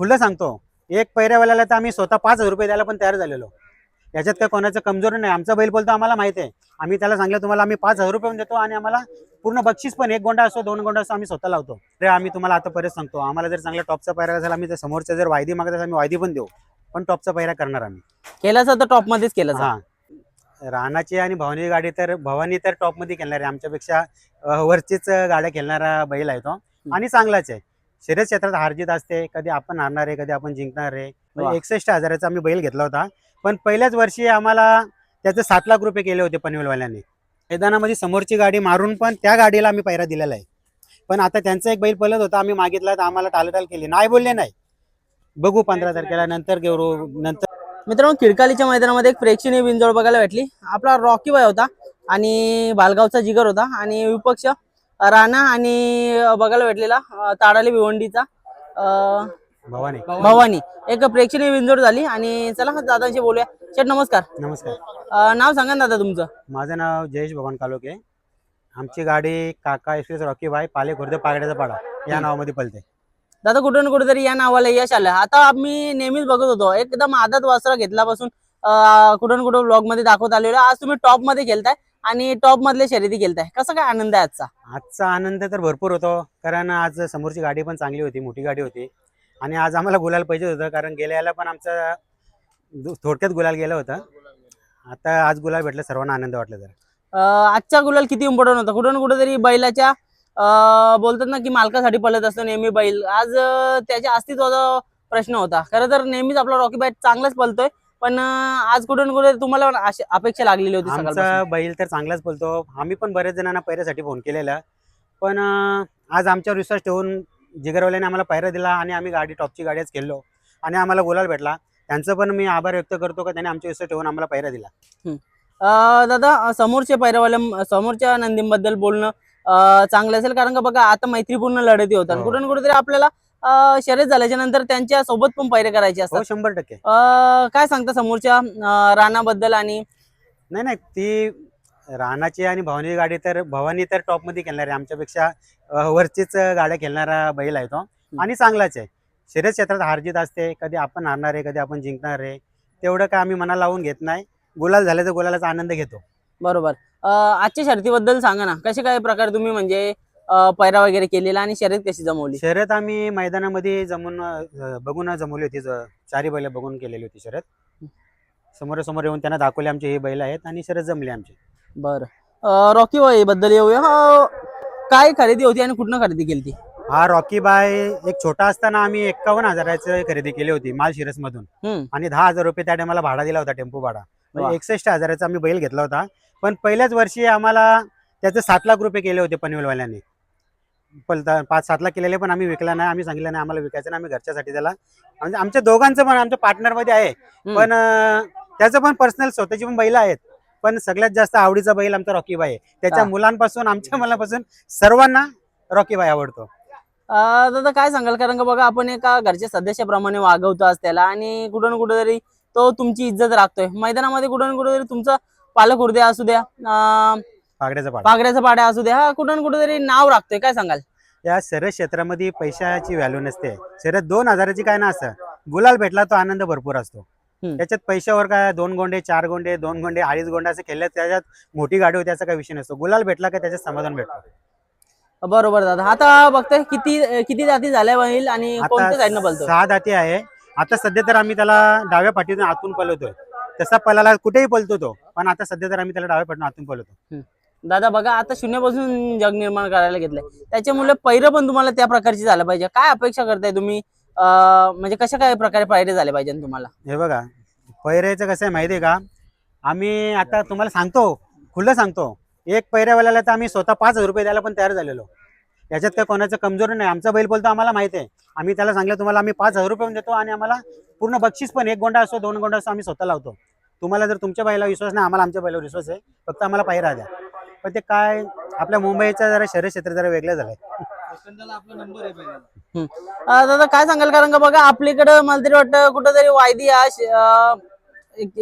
खुलं सांगतो. एक पैऱ्यावाल्याला तर आम्ही स्वतः पाच हजार रुपये द्यायला पण तयार झालेलो. याच्यात काय कोणाचं कमजोर नाही. आमचा बैल बोलतो आम्हाला माहिती आहे. आम्ही त्याला सांगितलं तुम्हाला आम्ही पाच हजार रुपये पण देतो आणि आम्हाला पूर्ण बक्षीस पण एक गोंडा असो दोन गोंडा असो आम्ही स्वतः लावतो. तर आम्ही तुम्हाला आता परत सांगतो. आम्हाला जर चांगला टॉपचा पैरा असेल आम्ही त्या समोरच्या जर वायदी मागत असेल आम्ही वायदी पण देऊ. पण टॉपचा पैरा करणार आम्ही. केलं तर टॉप मध्येच केलं हा. राणाची आणि भवानी गाडी तर भवानी तर टॉपमध्ये खेळणार. आहे आमच्यापेक्षा वरचीच गाड्या खेळणारा बैल आहे तो. आणि चांगलाच आहे. शर्यत क्षेत्रात हारजीत असते कधी आपण हारणार आहे कधी आपण जिंकणार आहे. म्हणजे एकसष्ट हजाराचा आम्ही बैल घेतला होता. पण पहिल्याच वर्षी आम्हाला त्याचे सात लाख रुपये केले होते पनवेलवाल्यांनी. मैदानामध्ये समोरची गाडी मारून पण त्या गाडीला आम्ही पैरा दिलेला आहे. पण आता त्यांचा एक बैल पलत होता आम्ही मागितला तर आम्हाला टालटाल केली. नाही बोलले नाही. बघू पंधरा तारखेला नंतर घेऊ नंतर. मित्रांनो खिडकालीच्या मैदानामध्ये एक प्रेक्षणीय बिनजोड बघायला भेटली. आपला रॉकी बाय होता आणि बालगावचा जिगर होता आणि विपक्ष राणा आणि बघायला भेटलेला ताडाली भिवंडीचा भवानी. भवानी. एक प्रेक्षणीय बिनजोड झाली आणि चला दादांशी बोलूया. शेठ नमस्कार. नमस्कार. अं, नाव सांगा ना दादा तुमचं. माझं नाव जयेश भगवान कालोके. आमची गाडी काका एक्सप्रेस रॉकी बाय पाले खुर्द पागड्याचा पाडा. या नावामध्ये पलते. दादा कुठे ना कुठेतरी या नावाला यश आलं. आता आम्ही नेहमीच बघत होतो. एकदम आदत वासरा घेतल्यापासून अं, कुठं ना कुठं ब्लॉगमध्ये दाखवत आलेलो. आज तुम्ही टॉपमध्ये खेळताय आणि टॉप मधले शर्यती खेळताय. कसा काय आनंद आहे आजचा? आजचा आनंद तर भरपूर होतो कारण आज समोरची गाडी पण चांगली होती मोठी गाडी होती. आणि आज आम्हाला गुलाल पाहिजे होतं कारण गेल्या याला पण आमचा दु- थोडक्यात गुलाल गेलं होतं. आता आज गुलाल भेटलं सर्वांना आनंद वाटला तर अं, आजचा गुलाल किती इम्पॉर्टंट होता? कुठं ना कुठेतरी बैलाच्या अं, बोलतात ना की मालकासाठी पळत असतो नेहमी बैल. आज अं, त्याच्या अस्तित्वाचा प्रश्न होता. खरं तर नेहमीच आपला रॉकी बाईट चांगलाच पळतोय. पण आज कुठं ना कुठे तुम्हाला पण अशी अपेक्षा लागलेली होती आमचा सकाळपासून. बैल तर चांगलाच बोलतो. आम्ही पण बरेच जणांना पैऱ्यासाठी फोन केलेला. पण अं, आज आमच्यावर विश्वास ठेवून जिगरवाल्याने आम्हाला पैरा दिला आणि आम्ही गाडी टॉपची गाडीच खेळलो. आणि आम्हाला गुलाल भेटला. त्यांचं पण मी आभार व्यक्त करतो का त्याने आमच्या विश्वास ठेवून आम्हाला पैरा दिला. अं, दादा अं, समोरच्या पैरावाल्या समोरच्या नंदींबद्दल बोलणं अं, चांगलं असेल. कारण का बघा आता मैत्रीपूर्ण लढती होतात. हो. कुठं ना कुठेतरी आपल्याला शर्यत झाल्याच्यानंतर त्यांच्यासोबत पण पैरे करायचे हो असतात. शंभर टक्के. काय सांगता समोरच्या राणाबद्दल आणि? नाही नाही ती राणाची आणि भवानी गाडी तर भवानी तर टॉपमध्ये खेळणार आहे. आमच्यापेक्षा वरचीच गाड्या खेळणारा बैल आहे तो. आणि चांगलाच आहे. शर्यत क्षेत्रात हारजीत असते. कधी आपण हारणार आहे कधी आपण जिंकणार आहे. तेवढं काय आम्ही मनाला लावून घेत नाही. गुलाल झाले तर गुलालाचा आनंद घेतो. बरोबर. आजच्या शर्यतीबद्दल सांगा ना. कसे काय प्रकारे तुम्ही म्हणजे पैरा वगैरे केलेला आणि शर्यत कशी जमवली? शर्यत आम्ही मैदानामध्ये जमून अं, बघून जमवली होती. ज- चारी बैल बघून केलेली होती शर्यत. समोरासमोर येऊन त्यांना दाखवले आमचे हे बैल आहेत आणि शर्यत जमली आमची. बरं. रॉकी वाई बद्दल येऊया. अं, काय खरेदी होती आणि कुठनं खरेदी केली ती हा रॉकी बाय एक छोटा असताना आम्ही एक्कावन्न हजाराची खरेदी केली होती माल शिरस मधून आणि दहा हजार रुपये त्या टायमाला भाडा दिला होता टेम्पो भाडा. वा. म्हणजे एकसष्ट हजाराचा आम्ही बैल घेतला होता. पण पहिल्याच वर्षी आम्हाला त्याचे सात लाख रुपये केले होते पनवेलवाल्यांनी. पलता पाच सात लाख केलेले पण आम्ही विकला नाही आम्ही सांगितलं नाही आम्हाला विकायचं नाही आम्ही घरच्यासाठी त्याला. म्हणजे आमच्या दोघांचं पण आमच्या partner मध्ये आहे. पण त्याचं पण पर्सनल स्वतःची पण बैल आहेत. पण सगळ्यात जास्त आवडीचा बैल आमचा रॉकी बाई आहे. त्याच्या. मुलांपासून आमच्या मुलांपासून सर्वांना रॉकी बाई आवडतो. दादा काय सांगाल? कारण का बघा आपण एका घरच्या सदस्याप्रमाणे वागवतो आज त्याला आणि कुठं ना कुठेतरी तो तुमची इज्जत राखतोय. मैदानामध्ये कुठं ना कुठेतरी तुमचं पालक उर्द्या असू द्या. पागड्याचा पाडा. पागड्याचा पाड्या असू द्या हा कुठं ना कुठेतरी नाव राखतोय. काय सांगाल? या शर्यत क्षेत्रामध्ये पैशाची व्हॅल्यू नसते. शर्यत दोन हजाराची काय नसतं गुलाल भेटला तो आनंद भरपूर असतो. त्याच्यात पैशावर काय दोन गोंडे चार गोंडे दोन गोंडे अडीच गोंडे असं खेळले त्याच्यात मोठी गाडी होती त्याचा काही विषय नसतो. गुलाल भेटला का त्याच्यात समाधान भेटतो. बरोबर दादा. आता बघतोय किती किती जाती झाल्या होईल आणि सहा दाती आहे. आता सध्या तर आम्ही त्याला डाव्या पाठीतून आतून पलवतोय तसा पलाला कुठेही पलतो तो. पण आता सध्या तर आम्ही त्याला डाव्या पाठीतून आतून पलवतो दादा बघा आता शून्यापासून जग निर्माण करायला घेतलंय. त्याच्यामुळे पहिरं पण तुम्हाला त्या प्रकारची झालं पाहिजे. काय अपेक्षा करताय तुम्ही? म्हणजे कशा काय प्रकारे पायरे झाले पाहिजे तुम्हाला? हे बघा पैऱ्याचं कसं आहे माहिती आहे का? आम्ही आता तुम्हाला सांगतो खुलं सांगतो. एक पैऱ्यावाल्याला तर आम्ही स्वतः पाच हजार रुपये द्यायला पण तयार झालेलो. याच्यात काय कोणाचं कमजोर नाही. आमचा बैल बोलतो आम्हाला माहिती आहे. आम्ही त्याला सांगितलं तुम्हाला आम्ही पाच हजार रुपये पण देतो आणि आम्हाला पूर्ण बक्षीस पण एक गोंडा असो दोन गोंडा असो आम्ही स्वतः लावतो. तुम्हाला जर तुमच्या बैला विश्वास नाही आम्हाला आमच्या बैलावर विश्वास आहे. फक्त आम्हाला पायरा द्या. पण ते काय आपल्या मुंबईचं जरा शहर क्षेत्र जरा वेगळं झालंय. अं, दादा काय सांगाल? कारण का बघा आपल्याकडं मला तरी वाटतं कुठंतरी वायदी या श- अं,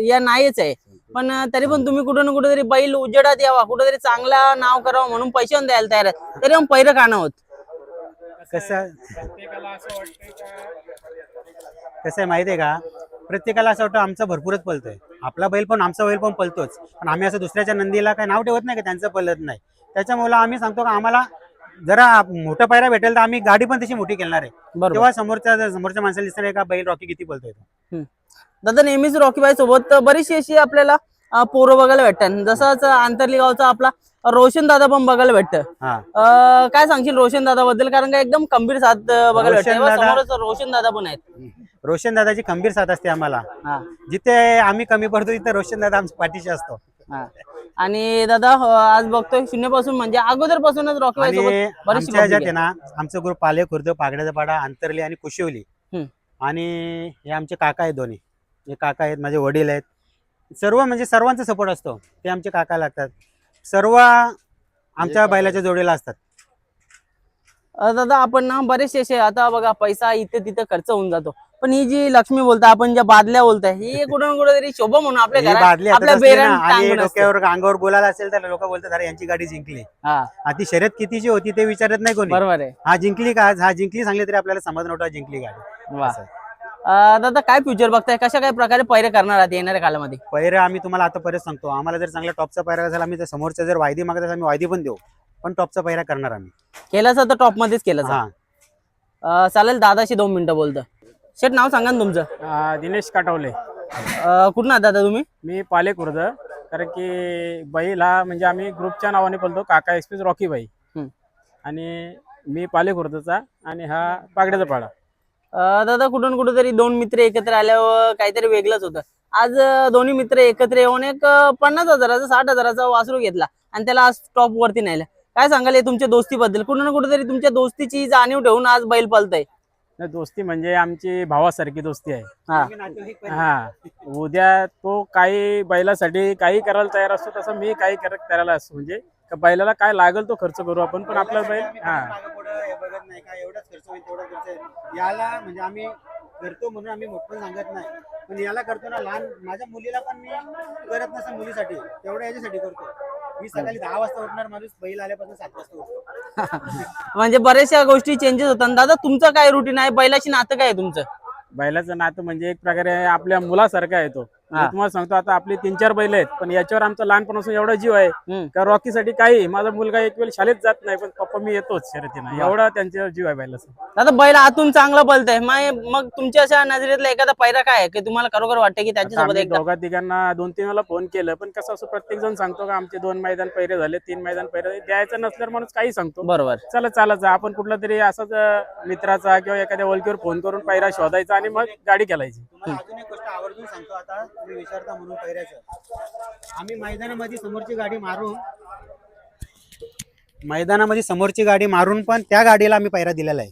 या नाहीच आहे. पण अं, तरी पण तुम्ही कुठं ना कुठेतरी बैल उजेडात यावा. कुठेतरी चांगला नाव करावं म्हणून पैसे पण द्यायला तयार आहे तरी पण पैरं का होत कसं प्रत्येकाला असं का? कसं आहे माहिती आहे का? प्रत्येकाला असं वाटतं आमचा भरपूरच पलतोय आपला बैल पण आमचा बैल पण पलतोच पण आम्ही असं दुसऱ्याच्या नंदीला काय नाव ठेवत नाही का त्यांचं पलत नाही. त्याच्यामुळे आम्ही सांगतो का आम्हाला जरा मोठा पायरा भेटेल तर आम्ही गाडी पण तशी मोठी खेळणार आहे. तेव्हा समोरच्या समोरच्या माणसाला दिसणार का बैल रॉकी किती पलतोय. दादा नेहमीच रॉकीबाई सोबत बरीचशी अशी आपल्याला पोरं बघायला भेटतात. जसंच आंतरली गावचा आपला रोशन दादा पण बघायला भेटतं. हा. काय सांगशील रोशन दादा बद्दल कारण का एकदम खंबीर साथ बघायला भेटते. रोशन दादा पण आहेत. रोशन दादाची खंबीर साथ असते आम्हाला. हा. जिथे आम्ही कमी पडतो तिथे रोशन दादा आमच्या पाठीशी असतो. हा. आणि दादा अं, आज बघतोय शून्यपासून म्हणजे अगोदरपासूनच रॉकीबाई आणि सोबत बरीचशी आमच्या ह्याच्यात public आहे ना आमचं ग्रुप पाले खुर्द पागड्याचा पाडा अंतरली आणि कुशिवली. हम्म. आणि हे आमचे काका आहेत दोन्ही. हे काका आहेत माझे वडील आहेत. सर्व म्हणजे सर्वांचा सपोर्ट असतो. ते आमचे काका लागतात. सर्व आमच्या बैलाच्या जोडीला असतात. अं, दादा आपण ना बरेचसे असे आता बघा पैसा इथे तिथे खर्च होऊन जातो. पण ही जी लक्ष्मी बोलता आपण ज्या बादल्या बोलताय ही कुठं कुठं तरी शोभा म्हणून आपल्या ही घरात बादली आपल्या हातात असली ना, बेरान आणि टांगून असते. डोक्यावर अंगावर बोलायला असेल तर लोक बोलतात अरे यांची गाडी जिंकली. हा. हा ती शर्यत कितीची होती ते विचारत नाही कोणी. बरोबर आहे. हा जिंकली का हा जिंकली सांगली तरी आपल्याला समज नव्हता जिंकली गाडी. वा. असं. अं, दादा काय फ्युचर बघताय? कशा काय प्रकारे पैरे करणार आहात येणाऱ्या काळामध्ये पैरे आम्ही तुम्हाला आता परत सांगतो. आम्हाला जर चांगला टॉपचा पैरा झाला आम्ही जर समोरच्या जर वायदी मागत असेल, आम्ही वायदी पण देऊ. पण टॉपचा पैरा करणार आम्ही. केलाच तर टॉप मध्येच केलं हा चालेल दादाशी दोन मिनिटं बोलतं. शेट नाव सांगा ना तुमचं. दिनेश काटवले. अं, कुठून आहात दादा तुम्ही? मी पाले खुर्द कारण की बैल हा म्हणजे आम्ही ग्रुपच्या नावाने बोलतो काका एक्सप्रेस रॉकी बाई. हम्म. आणि मी पाले खुर्दचा आणि हा पागड्याचा पाडा अं, दादा कुठून कुठं तरी दोन मित्र एकत्र आल्यावर काहीतरी वेगळंच होतं. आज अं, दोन्ही मित्र एकत्र येऊन एक अं, पन्नास हजाराचा साठ हजाराचा वासरू घेतला आणि त्याला आज टॉप वरती नेलं. काय सांगाल हे तुमच्या दोस्तीबद्दल? कुठं ना कुठं तरी तुमच्या दोस्तीची जाणीव ठेवून आज बैल पलतय नाही, दोस्ती म्हणजे आमची भावासारखी दोस्ती आहे. हा. हा. उद्या तो काही बैलासाठी काही करायला तयार असतो तसं मी काही कर- करायला असतो. म्हणजे का बैलाला काय लागेल तो खर्च करू आपण पण आपला बैल हा. हे बघत नाही का एवढाच खर्च होईल तेवढा खर्च. याला म्हणजे आम्ही करतो म्हणून आम्ही मोठं सांगत नाही. पण याला करतो ना लहान माझ्या मुलीला पण मी करत नसतं मुलीसाठी. तेवढ्या याच्यासाठी करतो. मी सकाळी दहा वाजता उठणार माणूस बैल आल्यापासून सात वाजता उठतो. म्हणजे बऱ्याचशा गोष्टी चेंजेस होतात. दादा तुमचं काय रुटीन आहे? बैलाची नातं काय आहे तुमचं? बैलाचं नातं म्हणजे एक प्रकारे आपल्या मुलासारखा आहे तो. मी तुम्हाला सांगतो आता आपले तीन चार बैल आहेत पण याच्यावर आमचा लहानपणापासून एवढा जीव आहे. का रॉकीसाठी काही माझा मुलगा एक वेळ शाळेत जात नाही पण पप्पा मी येतोच. शर्यतीनं. एवढा त्यांच्यावर जीव आहे बैलाचा. दादा बैल आतून चांगलं पलतय मग मग तुमच्या अशा नजरेतला एखादा पैरा काय आहे? की तुम्हाला खरोखर वाटतं की आता त्याच्यासोबत दोघा तिघांना दोन तीन वेळा फोन केलं पण कसं असं प्रत्येक जण सांगतो का आमचे दोन मैदान पैरे झाले तीन मैदान पैरे झाले. द्यायचं नसल्यावर माणूस काही सांगतो. बरोबर. चला चालत जा. आपण कुठला तरी असाच मित्राचा किंवा एखाद्या ओळखीवर फोन करून पैरा शोधायचा आणि मग गाडी तुम्हाला अजून एक गोष्ट आवर्जून सांगतो आता. तुम्ही विचारता म्हणून पैऱ्याचं आम्ही मैदानामध्ये समोरची गाडी मारून मैदानामध्ये समोरची गाडी मारून पण त्या गाडीला आम्ही पैरा दिलेला आहे.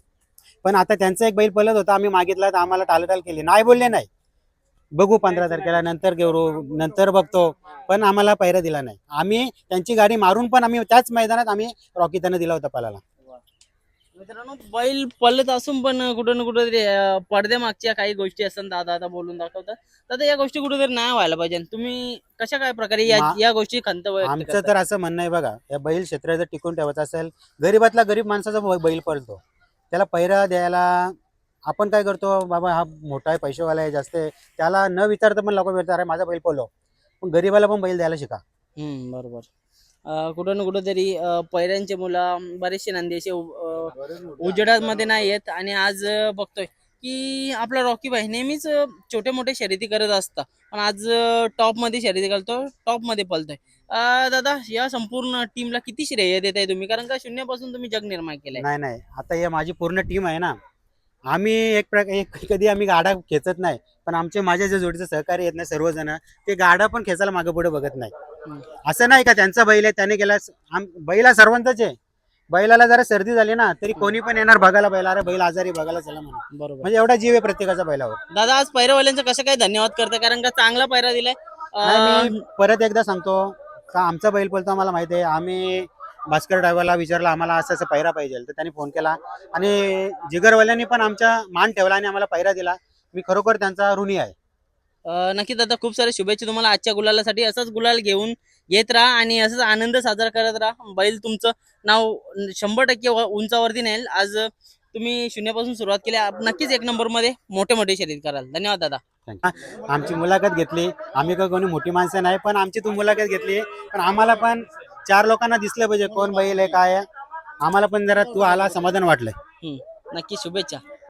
पण आता त्यांचा एक बैल पलत होता आम्ही मागितला तर आम्हाला टालटाल केली. नाही बोलले नाही. बघू पंधरा तारखेला नंतर घेऊ नंतर बघतो. पण आम्हाला पैरा दिला नाही. आम्ही त्यांची गाडी मारून पण आम्ही त्याच मैदानात आम्ही रॉकी दिला होता पलाला. मित्रांनो बैल पलत असून पण कुठं ना कुठं तरी अं, पडद्यामागच्या काही गोष्टी असतात दादा आता बोलून दाखवतात. दादा या गोष्टी कुठेतरी नाही व्हायला पाहिजे. तुम्ही कशा काय प्रकारे या मा- या गोष्टी खंत व्यक्त आमचं करता? तर असं म्हणणं आहे बघा या बैल क्षेत्र जर टिकून ठेवायचं असेल गरीबातला गरीब माणसाचा बै- बैल पळतो. त्याला पैरा द्यायला आपण काय करतो बाबा हा मोठा आहे पैसेवाला आहे जास्त आहे त्याला न विचारता पण लोक विचारतात अरे माझा बैल पळलो. पण गरीबाला पण बैल द्यायला शिका. हम्म बरोबर. कुठं ना कुठं तरी पैऱ्यांचे मुलं बरेचसे नंदी असे उजेडामध्ये नाही येत आणि आज बघतोय की आपला रॉकी भाई नेहमीच छोटे मोठे शर्यती करत असतात पण आज टॉपमध्ये शर्यती करतो टॉपमध्ये पलतोय दादा या संपूर्ण टीमला किती श्रेय देत आहे तुम्ही? कारण का शून्यापासून तुम्ही जग निर्माण केलंय. नाही नाही. आता हे माझी पूर्ण टीम आहे ना. आम्ही एक प्रकार एक कधी आम्ही गाडा खेचत नाही. पण आमचे माझ्या जे जोडीचे सहकारी आहेत ना सर्वजण ते गाडा पण खेचायला मागे पुढे बघत नाही. असं नाही का त्यांचा बैल आहे त्याने केला आम- बैला सर्वांचाच आहे. बैलाला जरा सर्दी झाली ना तरी कोणी पण येणार बघायला बैल अरे बैल आजारी बघायला चला म्हणून. बरोबर. म्हणजे एवढा जीव आहे प्रत्येकाचा बैलावर. दादा आज पैरावाल्यांचं कसं काय धन्यवाद करता? कारण का चांगला पैरा दिलाय. नाही अं, मी परत एकदा सांगतो का आमचा बैल बोलतो आम्हाला माहिती आहे आम्ही भास्कर ड्रायव्हरला विचारलं आम्हाला असं असं पैरा पाहिजे तर त्यांनी फोन केला. आणि जिगरवाल्यांनी पण आमचा मान ठेवला आणि आम्हाला पैरा दिला. मी खरोखर त्यांचा ऋणी आहे. नक्कीच दादा खूप सारे शुभेच्छा तुम्हाला आजच्या गुलालासाठी. असंच गुलाल घेऊन येत राहा आणि असंच आनंद साजरा करत राहा. बैल तुमचं नाव शंभर टक्के उंचावरती नेल. आज तुम्ही शून्यापासून सुरुवात केली. नक्कीच एक नंबरमध्ये मोठे मोठे शर्यत कराल. धन्यवाद दादा. आमची मुलाखत घेतली. आम्ही काय कोणी मोठी माणसं नाही पण आमची तू मुलाखत घेतली. पण आम्हाला पण चार लोकांना दिसलं पाहिजे कोण बैल आहे काय आहे. आम्हाला पण जरा तू आला समाधान वाटलंय. नक्की शुभेच्छा.